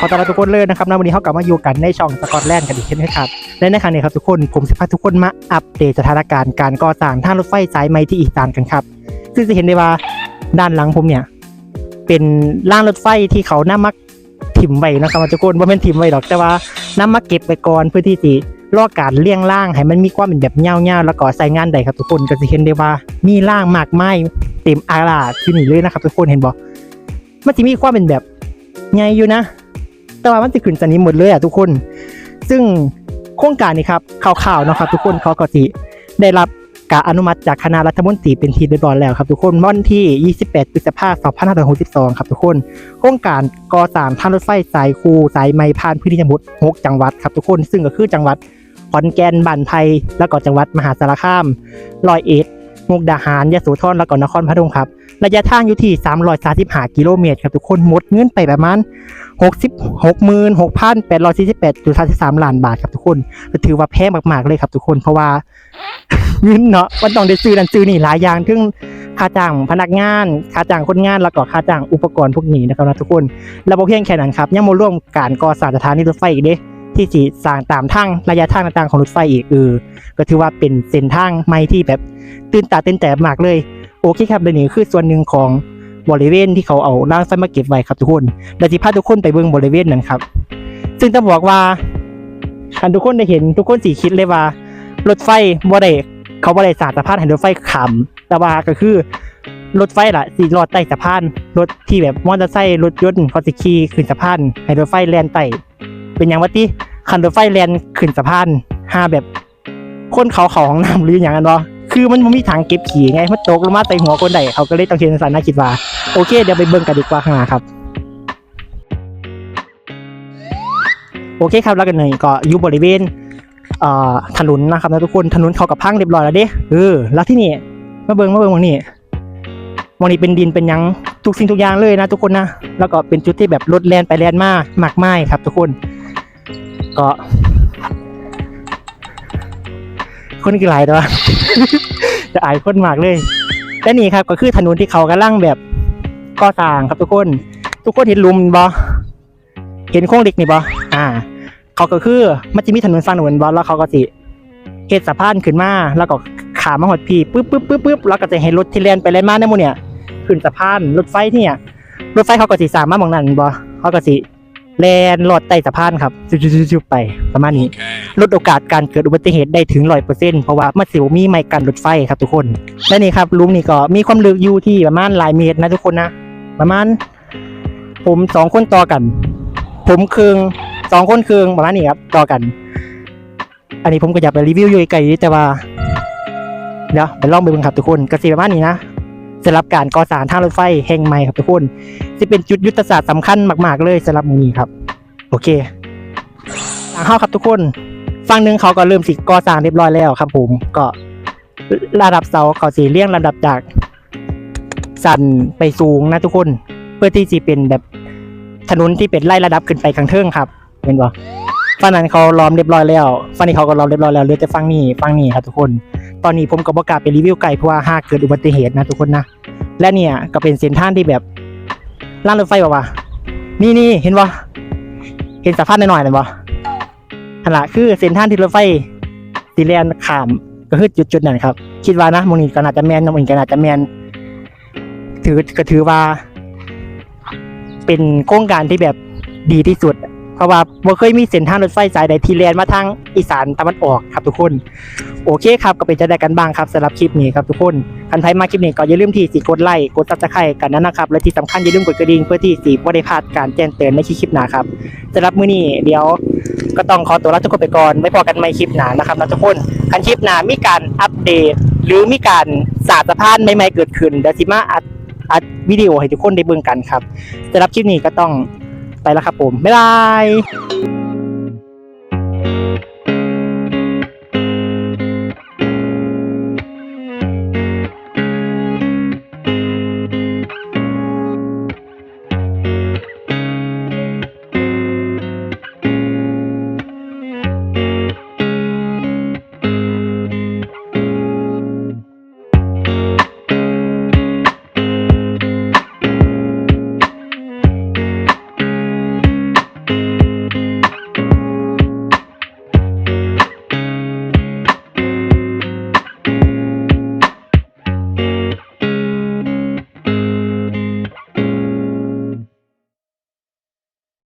ขอต้อนรับทุกคนเลยนะครับณวันนี้เขากลับมาอยู่กันในช่องสกอตแลนด์กันอีกเช่นเคยครับและในครั้งนี้ครับทุกคนผมจะพาทุกคนมาอัปเดตสถานการณ์การก่อสร้างท่ารถไฟสายใหม่ที่อีสานกันครับ ซึ่งจะเห็นได้ว่าด้านหลังผมเนี่ย เป็นร่างรถไฟที่เขานำมาถิ่มไว้นะครับทุกคนว่าเป็นถิ่มไว้ดอกแต่ว่านำมาเก็บไปก่อนเพื่อที่จะรอการเลี่ยงร่างให้มันมีความเป็นแบบเงาๆแล้วก็ใส่งานได้ครับทุกคนก็จะเห็นได้ว่ามีร่างมากมายเต็มอาราที่นี่เลยนะครับทุกคนเห็นบ่มันจะมีความเป็นแบบไงอยู่นะ แต่ว่ามันจะขึ้นสนิมหมดเลยอะทุกคน ซึ่งโครงการนี้ครับข่าวๆนะครับทุกคนเขาก็สิได้รับการอนุมัติจากคณะรัฐมนตรีเป็นทีเรียบร้อยแล้วครับทุกคนวันที่ 28 พฤษภาคม 2562 ครับทุกคน โครงการก่อสร้างทางรถไฟสายคูสายไมผ่านพื้นที่จังหวัด6จังหวัดครับทุกคน ซึ่งก็คือจังหวัดขอนแก่นบันไพแล้วก็จังหวัดมหาสารคามร้อยเอ็ด มุกดาหารยโสธรแล้วก็นครพนมครับ ระยะทางอยู่ที่ 335 กิโลเมตรครับทุกคนหมดเงินไปประมาณ 66,848.33ล้านบาทครับทุกคนถือว่าแพงมากๆเลยครับทุกคนเพราะว่าเงินเนาะมันต้องได้ซื้อนั่นซื้อนี่หลายอย่างถึงค่าจ้างพนักงาน ค่าจ้างคนงาน แล้วก็ค่าจ้างอุปกรณ์พวกนี้นะครับนะทุกคน แล้วเพียงแค่นั้นครับ ยังมาร่วมการก่อสร้างสถานีรถไฟอีกเด้ ที่สิสร้างตามทางระยะทางต่างๆของรถไฟอีกเออก็ถือว่าเป็นเส้นทางใหม่ที่แบบตื่นตาตื่นแต่มากเลย โอเคครับเดี๋ยวนี้คือส่วนหนึ่งของบริเวณที่เขาเอาร่างไฟมาเก็บไว้ครับทุกคนเดี๋ยวจะพาทุกคนไปเบิ่งบริเวณนั้นครับ ซึ่งต้องบอกว่าคันทุกคนได้เห็นทุกคนสีคิดเลยว่ารถไฟบ่ได้เขาบ่ได้สร้างสะพานให้รถไฟขำแต่ว่าก็คือรถไฟล่ะสิรอดใต้สะพาน รถที่แบบมอเตอร์ไซค์รถยนต์เขาสิขี่ขึ้นสะพานให้รถไฟแล่นไต่ เป็นอย่างว่าติคันรถไฟแลนขึ้นสะพานห้าแบบ คนเขาเขาของน้ำหรืออย่างนั้นวะคือมันบ่มีทางเก็บขี่ไงมันตกลงมาใส่หัวคนใดเขาก็เลยต้องเทียนสันน่าคิดว่าโอเค เดี๋ยวไปเบิ่งกันดีกว่าข้างหน้าครับโอเคครับแล้วกันเลยก็อยู่บริเวณถนนนะครับนะทุกคนถนนเขากับพังเรียบร้อยแล้วเด้เออแล้วที่นี่มาเบิ่งมาเบิ่งวันนี้วันนี้เป็นดินเป็นยังทุกสิ่งทุกอย่างเลยนะทุกคนนะแล้วก็เป็นจุดที่แบบรถแลนไปแลนมามากมายครับทุกคน ก็ คนกี่หลายตัวจะอายคนมากเลยและนี่ครับก็คือถนนที่เขากำลังแบบก่อสร้างครับทุกคน ทุกคนเห็นลุมบ่เห็นโค้งเหล็กนี่บ่อ่า เขาก็คือมันจะมีถนนฝั่งหนึ่งบอแล้วเขาก็สิเฮ็ดสะพานขึ้นมาแล้วก็ขามมาหดพีปึ๊บปึ๊บปึ๊บปึ๊บแล้วก็จะเห็นรถที่แล่นไปแล่นมาในมูเนี่ยขึ้นสะพานรถไฟที่เนี่ยรถไฟเขาก็สิสามารถมองนั่นบ่เขาก็สิ แล่นลอดใต้สะพานครับจุบๆๆไปประมาณนี้ ลดโอกาสการเกิดอุบัติเหตุได้ถึงร้อยเปอร์เซ็นต์เพราะว่ามันสิวมีไม้กันรถไฟครับทุกคน และนี่ครับลุมนี่ก็มีความลึกอยู่ที่ประมาณหลายเมตรนะทุกคนนะ ประมาณ ผมสองคนต่อกัน ผมเคืองสองคนเคืองประมาณนี้ครับต่อกัน อันนี้ผมก็อยากไปรีวิวอยู่ไกลๆแต่ว่าเดี๋ยวไปลองไปเบิ่งครับทุกคนกสิประมาณนี้นะ สำหรับการก่อสร้างทางรถไฟแห่งใหม่ครับทุกคนจะเป็นจุดยุทธศาสตร์สำคัญมาก ๆ เลยสำหรับนี้ครับ โอเคทางเข้าครับทุกคนฝั่งหนึ่งเขาก็เริ่มสิก่อสร้างเรียบร้อยแล้วครับ ผมก็ระดับเสาเขาสีเลี่ยงลำดับจากสั่นไปสูงนะทุกคน เพื่อที่จะเป็นแบบถนนที่เป็นไล่ระดับขึ้นไปข้างเทิงครับเห็นบ่ฝั่งนั้นเขาล้อมเรียบร้อยแล้วฝั่งนี้เขาก็ล้อมเรียบร้อยแล้วเหลือแต่ฝั่งนี้ฝั่งนี้ครับทุกคน ตอนนี้ผมก็บอกกล้าไปรีวิวไก่เพราะว่าหากเกิดอุบัติเหตุนะทุกคนนะ และเนี่ยก็เป็นเส้นทางที่แบบล่างรถไฟบอกว่า นี่นี่เห็นบ่เห็นสะพานหน่อยๆเลยบ่ขณะคือเส้นทางที่รถไฟสีแลนขามก็คือจุดจุดนั้นครับ คิดว่านะมงนี้ก็น่าจะแมนมองนี้ก็น่าจะแมนถือก็ถือว่า เป็นโครงการที่แบบดีที่สุด เพราะว่าบ่เคยมีเส้นทางรถไฟสายใดที่แลนมาทางอีสานตะวันออกครับทุกคน โอเคครับก็เป็นจะได้กันบ้างครับสำหรับคลิปนี้ครับทุกคนคันไทยมาคลิปนี้ก็อย่าลืมที่สิกดไลค์กดซับสไครต์กันนั้นนะครับและที่สำคัญอย่าลืมกดกระดิ่งเพื่อที่สิบ่ได้พลาดการแจ้งเตือนในคลิปหน้าครับสำหรับมื้อนี้เดี๋ยวก็ต้องขอตัวลาทุกคนไปก่อนไว้พอกันใหม่คลิปหน้านะครับนะทุกคนคันคลิปหน้ามีการอัปเดต หรือมีการสาดสะพานใหม่ๆเกิดขึ้นเดี๋ยวสิมาอัดอัดวิดีโอให้ทุกคนได้เบิ่งกันครับสำหรับคลิปนี้ก็ต้อง ไปแล้วครับผมบ๊ายบาย